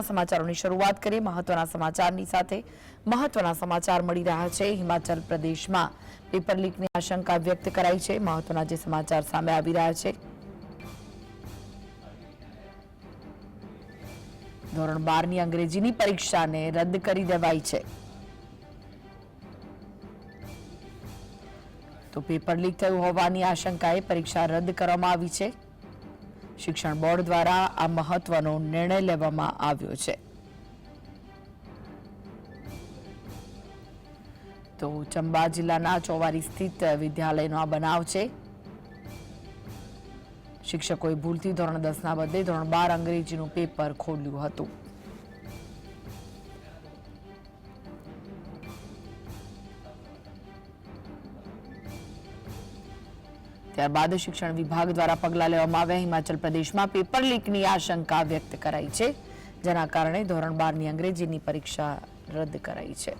સમાચારોની શરૂઆત કરીએ. મહત્વના સમાચારની સાથે મહત્વના સમાચાર મળી રહ્યા છે હિમાચલ પ્રદેશમાં. પેપર લીકની આશંકા વ્યક્ત કરાઈ છે. મહત્વના જે સમાચાર સામે આવી રહ્યા છે. ધોરણ બારની અંગ્રેજીની પરીક્ષાને રદ કરી દેવાઈ છે. તો પેપર લીક થયું હોવાની આશંકાએ પરીક્ષા રદ કરવામાં આવી છે. શિક્ષણ બોર્ડ દ્વારા આ મહત્વનો નિર્ણય લેવામાં આવ્યો છે. તો ચંબા જિલ્લાના ચોવારી સ્થિત વિદ્યાલયનો આ બનાવ છે. શિક્ષકોએ ભૂલથી ધોરણ દસના બદલે ધોરણ બાર અંગ્રેજીનું પેપર ખોલ્યું હતું. ત્યારબાદ શિક્ષણ વિભાગ દ્વારા પગલાં લેવામાં આવ્યા. હિમાચલ પ્રદેશમાં પેપર લીકની આશંકા વ્યક્ત કરાઈ છે, જેના કારણે ધોરણ બારની અંગ્રેજીની પરીક્ષા રદ કરાઈ છે.